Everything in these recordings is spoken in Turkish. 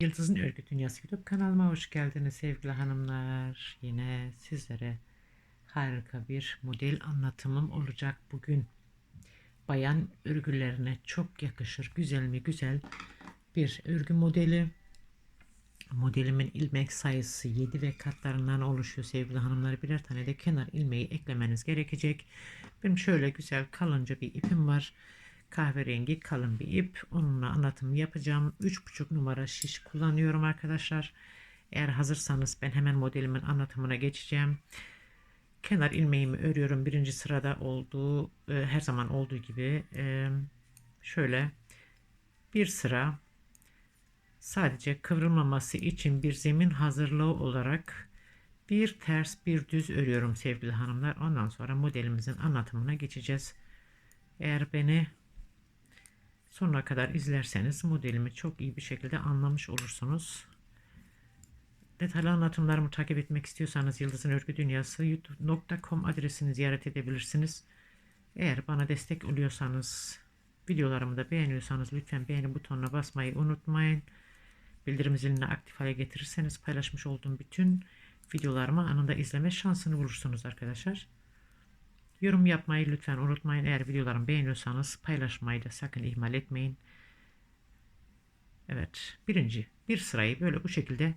Yıldız'ın Örgü Dünyası YouTube kanalıma hoş geldiniz sevgili hanımlar. Yine sizlere harika bir model anlatımım olacak bugün. Bayan örgülerine çok yakışır. Güzel mi güzel bir örgü modeli. Modelimin ilmek sayısı 7 ve katlarından oluşuyor sevgili hanımlar. Birer tane de kenar ilmeği eklemeniz gerekecek. Benim şöyle güzel kalınca bir ipim var kahverengi kalın bir ip. Onunla anlatım yapacağım. 3,5 numara şiş kullanıyorum arkadaşlar. Eğer hazırsanız ben hemen modelimin anlatımına geçeceğim. Kenar ilmeğimi örüyorum. Birinci sırada olduğu e, her zaman olduğu gibi e, şöyle bir sıra sadece kıvrılmaması için bir zemin hazırlığı olarak bir ters bir düz örüyorum sevgili hanımlar. Ondan sonra modelimizin anlatımına geçeceğiz. Eğer beni sonuna kadar izlerseniz modelimi çok iyi bir şekilde anlamış olursunuz. Detaylı anlatımlarımı takip etmek istiyorsanız Yıldız'ın Örgü Dünyası youtube.com adresini ziyaret edebilirsiniz. Eğer bana destek oluyorsanız, videolarımı da beğeniyorsanız lütfen beğeni butonuna basmayı unutmayın. Bildirim zilini aktif hale getirirseniz paylaşmış olduğum bütün videolarımı anında izleme şansını bulursunuz arkadaşlar. Yorum yapmayı lütfen unutmayın. Eğer videolarımı beğeniyorsanız paylaşmayı da sakın ihmal etmeyin. Evet. Birinci bir sırayı böyle bu şekilde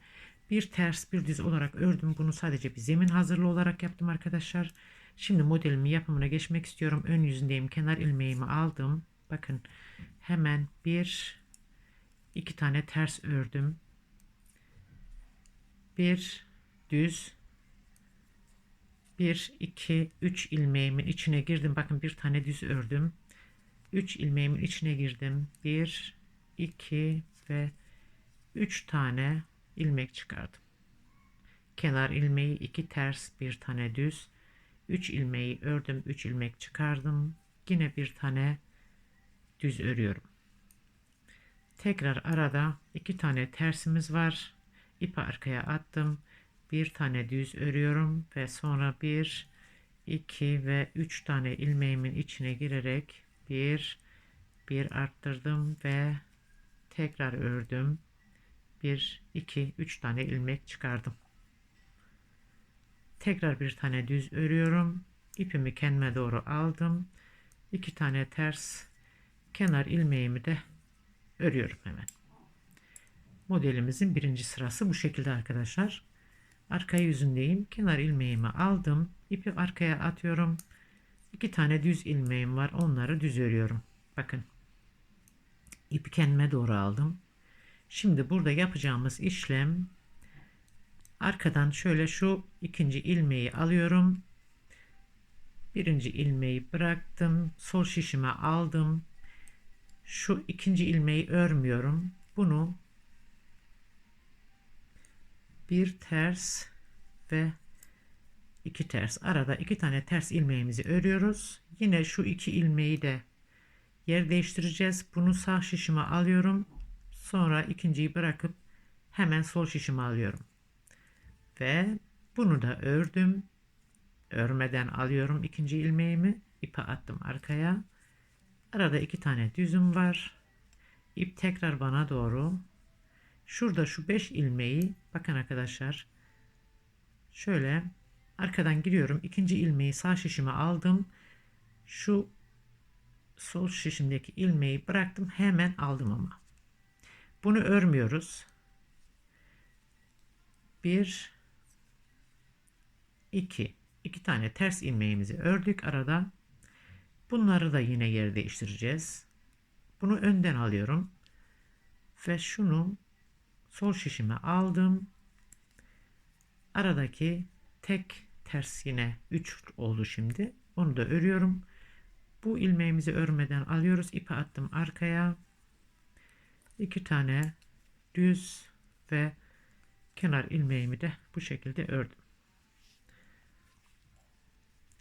bir ters bir düz olarak ördüm. Bunu sadece bir zemin hazırlığı olarak yaptım arkadaşlar. Şimdi modelimi yapımına geçmek istiyorum. Ön yüzündeyim. Kenar ilmeğimi aldım. Bakın hemen bir iki tane ters ördüm. Bir düz 1 2 3 ilmeğimin içine girdim. Bakın bir tane düz ördüm. 3 ilmeğimin içine girdim. 1 2 ve 3 tane ilmek çıkardım. Kenar ilmeği 2 ters, bir tane düz. 3 ilmeği ördüm, 3 ilmek çıkardım. Yine bir tane düz örüyorum. Tekrar arada 2 tane tersimiz var. İpi arkaya attım bir tane düz örüyorum ve sonra bir iki ve üç tane ilmeğimin içine girerek bir bir arttırdım ve tekrar ördüm. Bir iki üç tane ilmek çıkardım. Tekrar bir tane düz örüyorum. İpimi kendime doğru aldım. iki tane ters kenar ilmeğimi de örüyorum hemen. Modelimizin birinci sırası bu şekilde arkadaşlar arka yüzündeyim. Kenar ilmeğimi aldım. ipi arkaya atıyorum. İki tane düz ilmeğim var. Onları düz örüyorum. Bakın. İpi kendime doğru aldım. Şimdi burada yapacağımız işlem arkadan şöyle şu ikinci ilmeği alıyorum. Birinci ilmeği bıraktım. Sol şişime aldım. Şu ikinci ilmeği örmüyorum. Bunu bir ters ve iki ters. Arada iki tane ters ilmeğimizi örüyoruz. Yine şu iki ilmeği de yer değiştireceğiz. Bunu sağ şişime alıyorum. Sonra ikinciyi bırakıp hemen sol şişime alıyorum. Ve bunu da ördüm. Örmeden alıyorum ikinci ilmeğimi. İpe attım arkaya. Arada iki tane düzüm var. İp tekrar bana doğru Şurada şu 5 ilmeği bakın arkadaşlar. Şöyle arkadan giriyorum. ikinci ilmeği sağ şişime aldım. Şu sol şişimdeki ilmeği bıraktım. Hemen aldım ama. Bunu örmüyoruz. 1 2 2 tane ters ilmeğimizi ördük arada. Bunları da yine yer değiştireceğiz. Bunu önden alıyorum. Ve şunu sol şişimi aldım. Aradaki tek ters yine 3 oldu şimdi. Onu da örüyorum. Bu ilmeğimizi örmeden alıyoruz. İpi attım arkaya. iki tane düz ve kenar ilmeğimi de bu şekilde ördüm.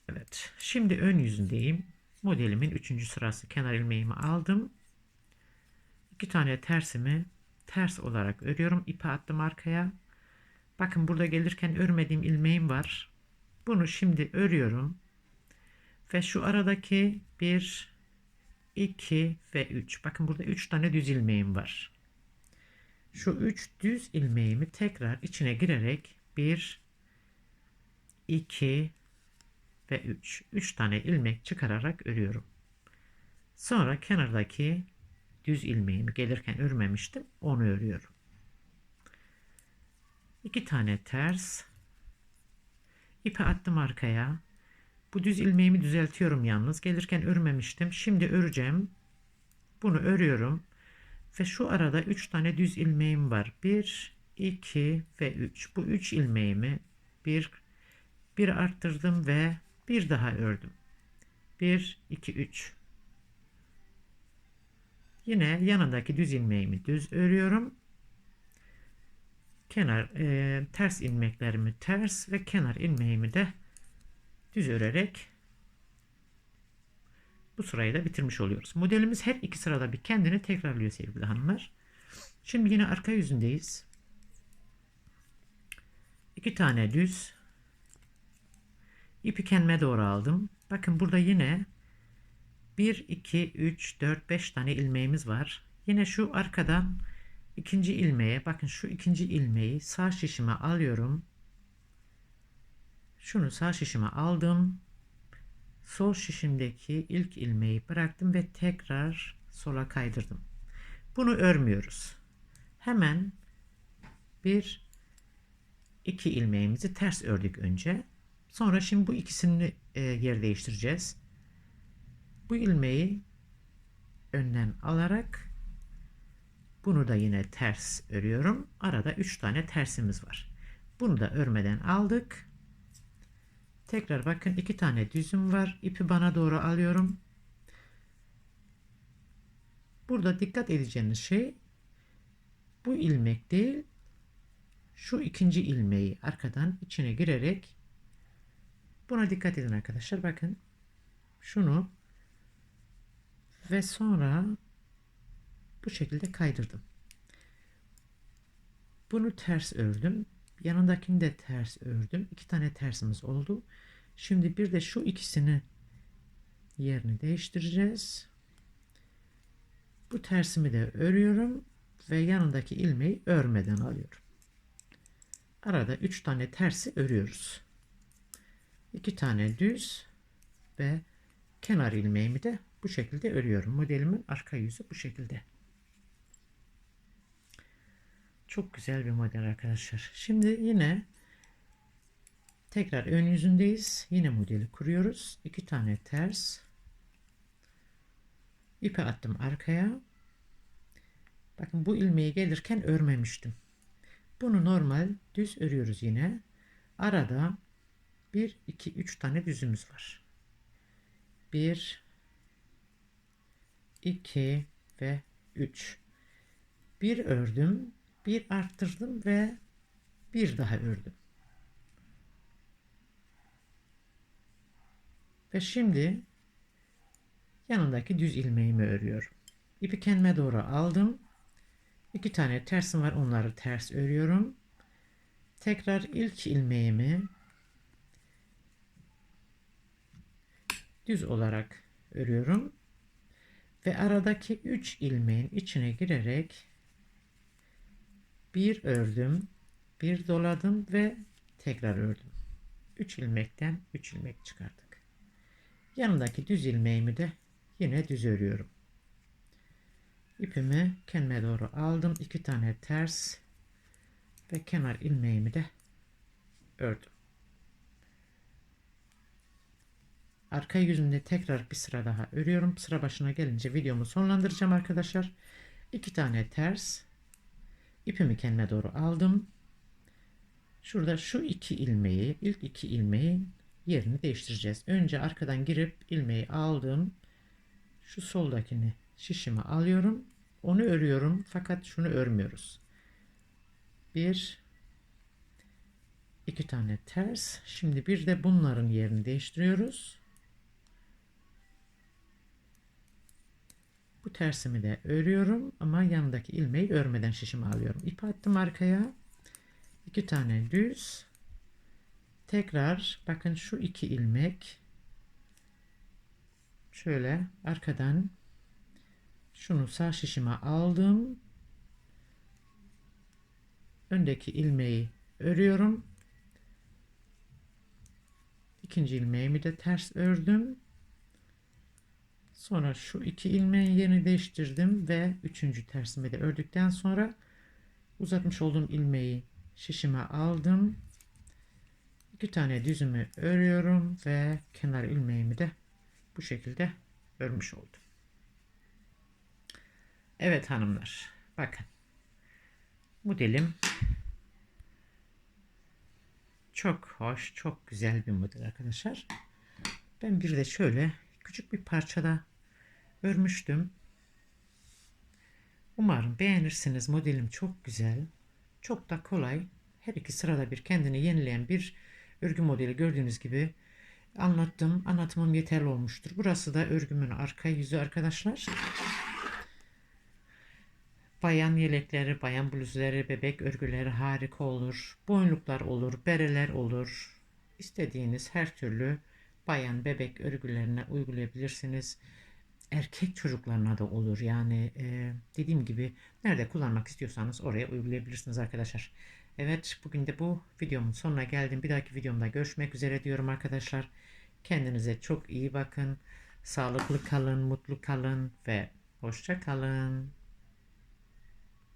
Evet. Şimdi ön yüzündeyim. Modelimin 3. sırası kenar ilmeğimi aldım. iki tane tersimi ters olarak örüyorum. ipi attım arkaya. Bakın burada gelirken örmediğim ilmeğim var. Bunu şimdi örüyorum. Ve şu aradaki 1, 2 ve 3. Bakın burada 3 tane düz ilmeğim var. şu üç düz ilmeğimi tekrar içine girerek 1 2 ve 3 3 tane ilmek çıkararak örüyorum. Sonra kenardaki düz ilmeğimi gelirken örmemiştim. Onu örüyorum. 2 tane ters ipi attım arkaya. Bu düz ilmeğimi düzeltiyorum yalnız. Gelirken örmemiştim. Şimdi öreceğim. Bunu örüyorum. Ve şu arada 3 tane düz ilmeğim var. 1, 2 ve 3. Bu 3 ilmeğimi bir, bir arttırdım ve bir daha ördüm. 1, 2, 3. Yine yanındaki düz ilmeğimi düz örüyorum. Kenar e, ters ilmeklerimi ters ve kenar ilmeğimi de düz örerek bu sırayı da bitirmiş oluyoruz. Modelimiz her iki sırada bir kendini tekrarlıyor sevgili hanımlar. Şimdi yine arka yüzündeyiz. İki tane düz ipi kendime doğru aldım. Bakın burada yine 1, 2, 3, 4, 5 tane ilmeğimiz var. Yine şu arkadan ikinci ilmeğe bakın şu ikinci ilmeği sağ şişime alıyorum. Şunu sağ şişime aldım. Sol şişimdeki ilk ilmeği bıraktım ve tekrar sola kaydırdım. Bunu örmüyoruz. Hemen bir iki ilmeğimizi ters ördük önce. Sonra şimdi bu ikisini e, yer değiştireceğiz. Bu ilmeği önden alarak bunu da yine ters örüyorum. Arada 3 tane tersimiz var. Bunu da örmeden aldık. Tekrar bakın iki tane düzüm var. İpi bana doğru alıyorum. Burada dikkat edeceğiniz şey bu ilmek değil şu ikinci ilmeği arkadan içine girerek buna dikkat edin arkadaşlar. Bakın şunu ve sonra bu şekilde kaydırdım. Bunu ters ördüm. Yanındakini de ters ördüm. İki tane tersimiz oldu. Şimdi bir de şu ikisini yerini değiştireceğiz. Bu tersimi de örüyorum ve yanındaki ilmeği örmeden alıyorum. Arada 3 tane tersi örüyoruz. 2 tane düz ve kenar ilmeğimi de bu şekilde örüyorum. Modelimin arka yüzü bu şekilde. Çok güzel bir model arkadaşlar. Şimdi yine tekrar ön yüzündeyiz. Yine modeli kuruyoruz. İki tane ters. İpi attım arkaya. Bakın bu ilmeği gelirken örmemiştim. Bunu normal düz örüyoruz yine. Arada 1, 2, 3 tane düzümüz var. 1, 2 ve 3. Bir ördüm bir arttırdım ve bir daha ördüm. Ve şimdi yanındaki düz ilmeğimi örüyorum. İpi kendime doğru aldım. İki tane tersim var onları ters örüyorum. Tekrar ilk ilmeğimi düz olarak örüyorum. Ve aradaki 3 ilmeğin içine girerek bir ördüm, bir doladım ve tekrar ördüm. 3 ilmekten 3 ilmek çıkardık. Yanındaki düz ilmeğimi de yine düz örüyorum. İpimi kendime doğru aldım. iki tane ters ve kenar ilmeğimi de ördüm. Arka yüzünde tekrar bir sıra daha örüyorum. Sıra başına gelince videomu sonlandıracağım arkadaşlar. İki tane ters İpimi kendime doğru aldım. Şurada şu iki ilmeği, ilk iki ilmeğin yerini değiştireceğiz. Önce arkadan girip ilmeği aldım. Şu soldakini şişime alıyorum. Onu örüyorum fakat şunu örmüyoruz. Bir, iki tane ters. Şimdi bir de bunların yerini değiştiriyoruz. Tersimi de örüyorum ama yanındaki ilmeği örmeden şişimi alıyorum. İp attım arkaya. iki tane düz. Tekrar bakın şu iki ilmek şöyle arkadan şunu sağ şişime aldım. öndeki ilmeği örüyorum. İkinci ilmeğimi de ters ördüm. Sonra şu iki ilmeğin yerini değiştirdim ve üçüncü tersimi de ördükten sonra uzatmış olduğum ilmeği şişime aldım. İki tane düzümü örüyorum ve kenar ilmeğimi de bu şekilde örmüş oldum. Evet hanımlar bakın modelim çok hoş çok güzel bir model arkadaşlar. Ben bir de şöyle küçük bir parçada örmüştüm. Umarım beğenirsiniz. Modelim çok güzel. Çok da kolay. Her iki sırada bir kendini yenileyen bir örgü modeli gördüğünüz gibi anlattım. Anlatımım yeterli olmuştur. Burası da örgümün arka yüzü arkadaşlar. Bayan yelekleri, bayan bluzları, bebek örgüleri harika olur. Boynluklar olur, bereler olur. İstediğiniz her türlü bayan bebek örgülerine uygulayabilirsiniz. Erkek çocuklarına da olur. Yani e, dediğim gibi nerede kullanmak istiyorsanız oraya uygulayabilirsiniz arkadaşlar. Evet bugün de bu videomun sonuna geldim. Bir dahaki videomda görüşmek üzere diyorum arkadaşlar. Kendinize çok iyi bakın. Sağlıklı kalın, mutlu kalın ve hoşça kalın.